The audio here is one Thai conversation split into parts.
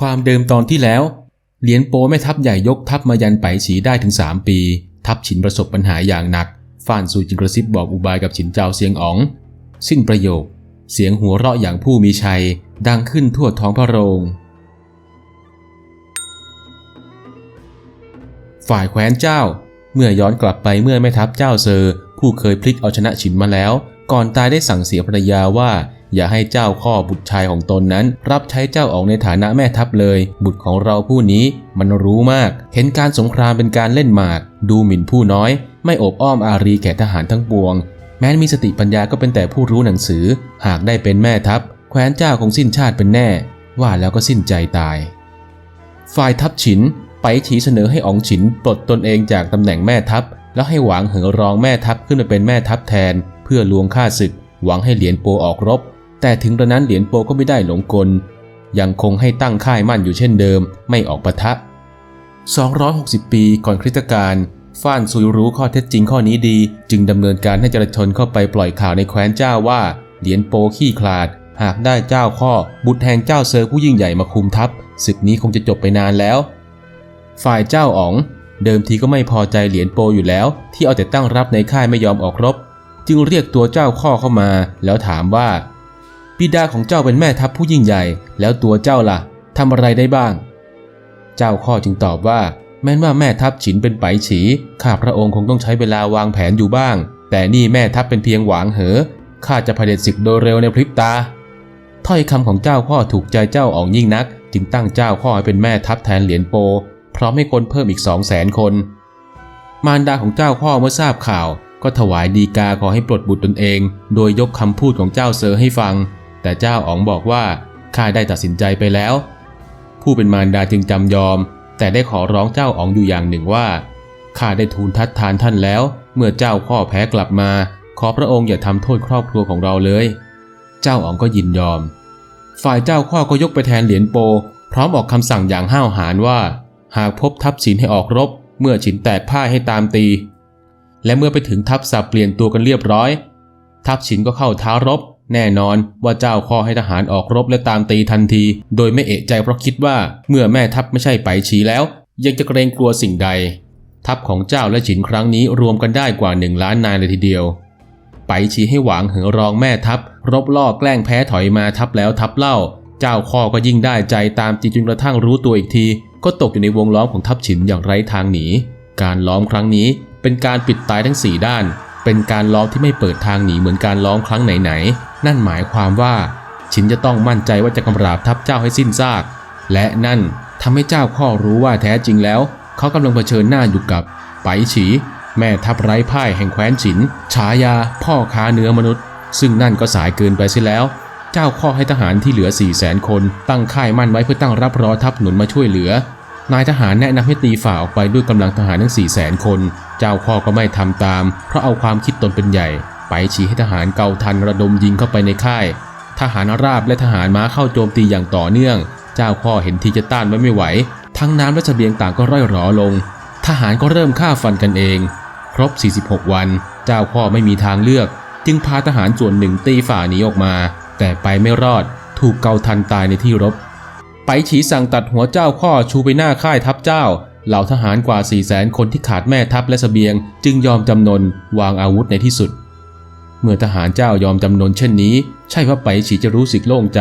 ความเดิมตอนที่แล้ว เหรียญโปแม่ทัพใหญ่ยกทัพมายันไปฉีได้ถึง 3 ปี ทัพฉินประสบปัญหาอย่างหนักฟ่านซูจึงกระซิบบอกอุบายกับฉินเจ้าเซียงอ๋อง สิ้นประโยค เสียงหัวเราะอย่างผู้มีชัย ดังขึ้นทั่วท้องพระโรง ฝ่ายแคว้นเจ้า เมื่อย้อนกลับไปเมื่อแม่ทัพเจ้าเซอร์ ผู้เคยพลิกเอาชนะฉินมาแล้ว ก่อนตายได้สั่งเสียภรรยาว่า อย่าให้เจ้าข้อบุตรชายของตนนั้น รับใช้เจ้าออกในฐานะแม่ทัพเลย บุตรของเราผู้นี้มันรู้มาก เห็นการสงครามเป็นการเล่นหมาก ดูหมิ่นผู้น้อย ไม่อบอ้อมอารีแก่ทหารทั้งปวง แม้มีสติปัญญาก็เป็นแต่ผู้รู้หนังสือ หากได้เป็นแม่ทัพแคว้นเจ้าคงสิ้นชาติเป็นแน่ ว่าแล้วก็สิ้นใจตาย ฝ่ายทัพฉินไปฉีเสนอให้อ๋องฉินปลดตนเองจากตำแหน่งแม่ทัพ แล้วให้หวางเหอรองแม่ทัพขึ้นมาเป็นแม่ทัพแทน เพื่อลวงฆ่าศึก หวังให้เหรียญโปออกรบ แต่ถึงกระนั้นเหรียญโปก็ไม่ได้หลงกล ยังคงให้ตั้งค่ายมั่นอยู่เช่นเดิม ไม่ออกปะทะ 260 ปีก่อนคริสตกาลฟ้านซุยรู้ข้อเท็จจริงข้อนี้ดี จึงดำเนินการให้จรชนเข้าไปปล่อยข่าวในแคว้นเจ้าว่า เหรียญโปขี้คลาด หากได้เจ้าข้อ บุตรแห่งเจ้าเซอร์ผู้ยิ่งใหญ่มาคุมทัพศึกนี้คงจะจบไปนานแล้ว ฝ่ายเจ้าอ๋อง เดิมทีก็ไม่พอใจเหรียญโปอยู่แล้ว ที่เอาแต่ตั้งรับในค่ายไม่ยอมออกรบ จึงเรียกตัวเจ้าข้อเข้ามา แล้วถามว่า บิดาของเจ้าเป็นแม่ทัพผู้ยิ่งใหญ่ แล้วตัวเจ้าล่ะทำอะไรได้บ้าง เจ้าข้อจึงตอบว่า แม้นว่าแม่ทัพฉินเป็นไปฉี ข้าพระองค์คงต้องใช้เวลาวางแผนอยู่บ้าง แต่นี่แม่ทัพเป็นเพียงหวางเหอข้าจะเผด็จศึกโดยเร็วในพริบตา ถ้อยคำของเจ้าข้อถูกใจเจ้าอ๋องยิ่งนัก จึงตั้งเจ้าข้อให้เป็นแม่ทัพแทนเหรียญโป พร้อมให้คนเพิ่มอีกสองแสนคน มารดาของเจ้าข้อเมื่อทราบข่าว ก็ถวายดีกาขอให้ปลดบุตรตนเอง โดยยกคำพูดของเจ้าเซอร์ให้ฟัง แต่เจ้าอ๋องบอกว่าข้าได้ตัดสินใจไปแล้ว ผู้เป็นมารดาจึงจำยอม แต่ได้ขอร้องเจ้าอ๋องอยู่อย่างหนึ่งว่าข้าได้ทูลทัดทานท่านแล้ว เมื่อเจ้าข้อแพ้กลับมา ขอพระองค์อย่าทำโทษครอบครัวของเราเลย เจ้าอ๋องก็ยินยอม ฝ่ายเจ้าข้อก็ยกไปแทนเหรียญโป พร้อมออกคำสั่งอย่างห้าวหาญว่า หากพบทัพฉินให้ออกรบ เมื่อฉินแตกพ่ายให้ตามตี และเมื่อไปถึงทัพสับเปลี่ยนตัวกันเรียบร้อย ทัพฉินก็เข้าท้ารบ แน่นอนว่าเจ้าข้อให้ทหารออกรบและตามตีทันที โดยไม่เอะใจเพราะคิดว่าเมื่อแม่ทัพไม่ใช่ไปฉีแล้ว ยังจะเกรงกลัวสิ่งใด ทัพของเจ้าและฉินครั้งนี้รวมกันได้กว่าหนึ่งล้านนายเลยทีเดียว ไปชี้ให้หวางเหอรองแม่ทัพ รบล่อแกล้งแพ้ถอยมาทัพแล้วทัพเล่า เจ้าข้อก็ยิ่งได้ใจตามจีจนกระทั่งรู้ตัวอีกที ก็ตกอยู่ในวงล้อมของทัพฉินอย่างไร้ทางหนีการล้อมครั้งนี้เป็นการปิดตายทั้งสี่ด้าน เป็นการล้อมที่ไม่เปิดทางหนีเหมือนการล้อมครั้งไหนๆ นั่นหมายความว่าฉินจะต้องมั่นใจว่าจะกำราบทัพเจ้าให้สิ้นซาก และนั่นทำให้เจ้าข้อรู้ว่าแท้จริงแล้ว เขากำลังเผชิญหน้าอยู่กับไปฉี แม่ทัพไร้พ่ายแห่งแคว้นฉิน ฉายา พ่อค้าเนื้อมนุษย์ ซึ่งนั่นก็สายเกินไปเสียแล้ว เจ้าข้อให้ทหารที่เหลือ4 0 0แสนคน ตั้งค่ายมั่นไว้เพื่อตั้งรับรอทัพหนุนมาช่วยเหลือ นายทหารแนะนำให้ตีฝ่าออกไปด้วยกำลังทหารทั้ง4 0 0แสนคน เจ้าข้อก็ไม่ทำตาม เพราะเอาความคิดตนเป็นใหญ่ ไปชี้ให้ทหารเกาทันระดมยิงเข้าไปในค่าย ทหารราบและทหารม้าเข้าโจมตีอย่างต่อเนื่อง เจ้าข้อเห็นทีจะต้านไว้ไม่ไหว ทั้งน้ำและเสบียงต่างก็ร่อยหรอลง ทหารก็เริ่มฆ่าฟันกันเอง ครบ 46 วัน เจ้าพ่อไม่มีทางเลือก จึงพาทหารส่วนหนึ่งตีฝ่าหนีออกมา แต่ไปไม่รอด ถูกเกาทันตายในที่รบ ไปฉีสั่งตัดหัวเจ้าข้อชูไปหน้าค่ายทัพเจ้า เหล่าทหารกว่า4 0 0แสนคนที่ขาดแม่ทัพและสเสบียง จึงยอมจำนนวางอาวุธในที่สุด เมื่อทหารเจ้ายอมจำนนเช่นนี้ ใช่ว่าไปฉีจะรู้สึกโล่งใจ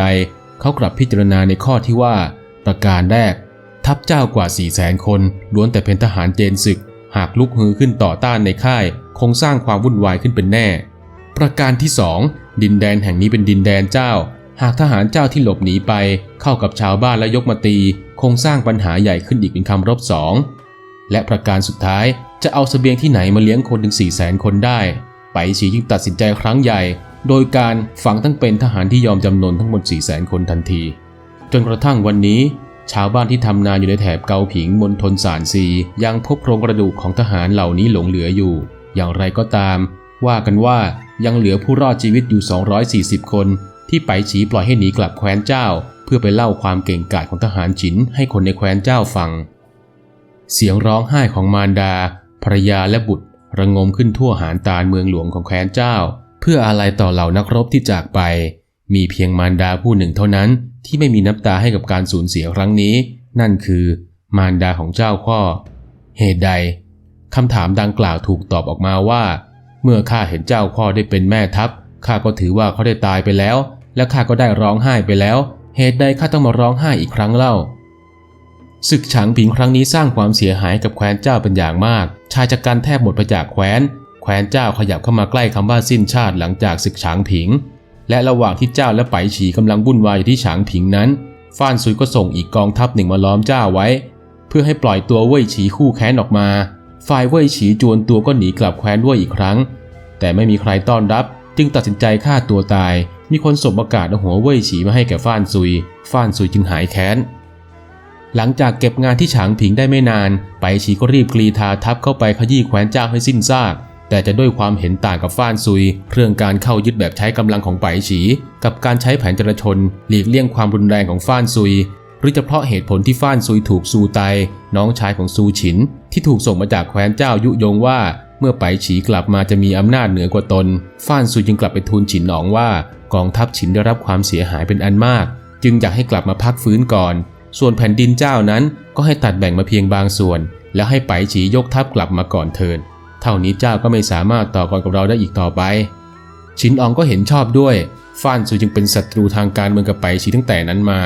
เขากลับพิจารณาในข้อที่ว่า ประการแรก ทัพเจ้ากว่า4 0 0แสนคนล้วนแต่เป็นทหารเจนศึก หากลุกฮือขึ้นต่อต้านในค่าย คงสร้างความวุ่นวายขึ้นเป็นแน่ ประการที่สองดินแดนแห่งนี้เป็นดินแดนเจ้า หากทหารเจ้าที่หลบหนีไป เข้ากับชาวบ้านและยกมาตี คงสร้างปัญหาใหญ่ขึ้นอีกเป็นคำรบสองและประการสุดท้ายจะเอาสเสบียงที่ไหนมาเลี้ยงคนถึง4 0 0แสนคนได้ ไปฉีจึงตัดสินใจครั้งใหญ่ โดยการฝังทั้งเป็นทหารที่ยอมจำนนทั้งหมด4 0 0แสนคนทันที จนกระทั่งวันนี้ ชาวบ้านที่ทำนาอยู่ในแถบเกาผิงมณฑลสานซี ยังพบโครงกระดูกของทหารเหล่านี้หลงเหลืออยู่ อย่างไรก็ตาม ว่ากันว่ายังเหลือผู้รอดชีวิตอยู่ 240 คน ที่ไปฉีปล่อยให้หนีกลับแคว้นเจ้า เพื่อไปเล่าความเก่งกาจของทหารจินให้คนในแคว้นเจ้าฟัง เสียงร้องไห้ของมารดาภรยาและบุตร ระงมขึ้นทั่วหานตาลเมืองหลวงของแคว้นเจ้า เพื่ออะไรต่อเหล่านักรบที่จากไป มีเพียงมารดาผู้หนึ่งเท่านั้นที่ไม่มีน้ำตาให้กับการสูญเสียครั้งนี้ นั่นคือมารดาของเจ้าข้อ เหตุใดคำถามดังกล่าวถูกตอบออกมาว่า เมื่อข้าเห็นเจ้าข้อได้เป็นแม่ทัพข้าก็ถือว่าเขาได้ตายไปแล้ว และข้าก็ได้ร้องไห้ไปแล้ว เหตุใดข้าต้องมาร้องไห้อีกครั้งเล่า ศึกฉางผิงครั้งนี้สร้างความเสียหายกับแคว้นเจ้าเป็นอย่างมาก ชายจักรันแทบหมดไปจากแคว้น แคว้นเจ้าขยับเข้ามาใกล้คำว่าสิ้นชาติหลังจากศึกฉางผิง และระหว่างที่เจ้าและไปฉีกำลังวุ่นวายอยู่ที่ฉางผิงนั้นฟ้านซุยก็ส่งอีกกองทัพหนึ่งมาล้อมเจ้าไว้ เพื่อให้ปล่อยตัวเว่ยฉีคู่แค้นออกมา ฝ่ายเว่ยฉีจวนตัวก็หนีกลับแคว้นด้วยอีกครั้ง แต่ไม่มีใครต้อนรับ จึงตัดสินใจฆ่าตัวตาย มีคนส่งประกาศเอาหัวเว่ยฉีมาให้แก่ฟ้านซุยฟ้านซุยจึงหายแค้น หลังจากเก็บงานที่ฉางผิงได้ไม่นาน ไปฉีก็รีบกรีธาทัพเข้าไปขยี้แคว้นเจ้าให้สิ้นซาก แต่จะด้วยความเห็นต่างกับฟ้านซุย เรื่องการเข้ายึดแบบใช้กำลังของไปฉี กับการใช้แผนจรชน หลีกเลี่ยงความรุนแรงของฟ้านซุย หรือจะเพราะเหตุผลที่ฟ้านซุยถูกซูไต น้องชายของซูฉิน ที่ถูกส่งมาจากแคว้นเจ้ายุยงว่าเมื่อไปฉีกลับมาจะมีอำนาจเหนือกว่าตนฟ้านซุยจึงกลับไปทูลฉินหนองว่า กองทัพฉินได้รับความเสียหายเป็นอันมาก จึงอยากให้กลับมาพักฟื้นก่อน ส่วนแผ่นดินเจ้านั้นก็ให้ตัดแบ่งมาเพียงบางส่วน แล้วให้ไปฉียกทัพกลับมาก่อนเทินเท่านี้เจ้าก็ไม่สามารถต่อกรกับเราได้อีกต่อไป ชินอองก็เห็นชอบด้วยฟ้านซูจึงเป็นศัตรูทางการเมืองกับไปฉีตั้งแต่นั้นมา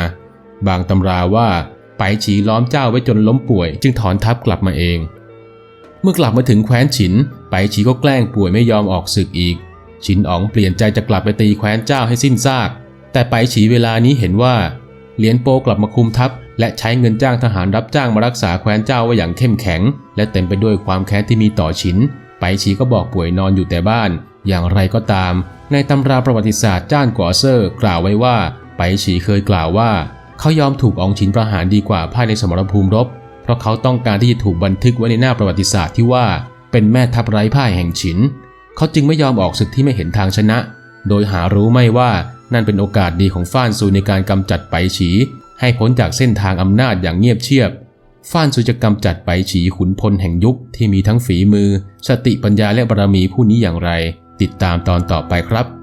บางตำราว่าไปฉีล้อมเจ้าไว้จนล้มป่วย จึงถอนทัพกลับมาเอง เมื่อกลับมาถึงแคว้นฉิน ไปฉีก็แกล้งป่วยไม่ยอมออกศึกอีก ชินอ๋องเปลี่ยนใจจะกลับไปตีแคว้นเจ้าให้สิ้นซาก แต่ไปฉีเวลานี้เห็นว่า เหลียนโปกลับมาคุมทัพ และใช้เงินจ้างทหารรับจ้างมารักษาแคว้นเจ้าไว้อย่างเข้มแข็ง และเต็มไปด้วยความแค้นที่มีต่อฉิน ไปฉีก็บอกป่วยนอนอยู่แต่บ้าน อย่างไรก็ตาม ในตำราประวัติศาสตร์จ้านกัวเซอร์กล่าวไว้ว่า ไปฉีเคยกล่าวว่า เขายอมถูกอองฉินประหารดีกว่าภายในสมรภูมิรบ เพราะเขาต้องการที่จะถูกบันทึกไว้ในหน้าประวัติศาสตร์ที่ว่า เป็นแม่ทัพไร้พ่ายแห่งฉิน เขาจึงไม่ยอมออกศึกที่ไม่เห็นทางชนะ โดยหารู้ไม่ว่านั่นเป็นโอกาสดีของฟ้านซูในการกำจัดไปฉี ให้พ้นจากเส้นทางอำนาจอย่างเงียบเชียบฟ้านซูจะกำจัดไปฉีขุนพลแห่งยุคที่มีทั้งฝีมือ สติปัญญาและบารมีผู้นี้อย่างไร ติดตามตอนต่อไปครับ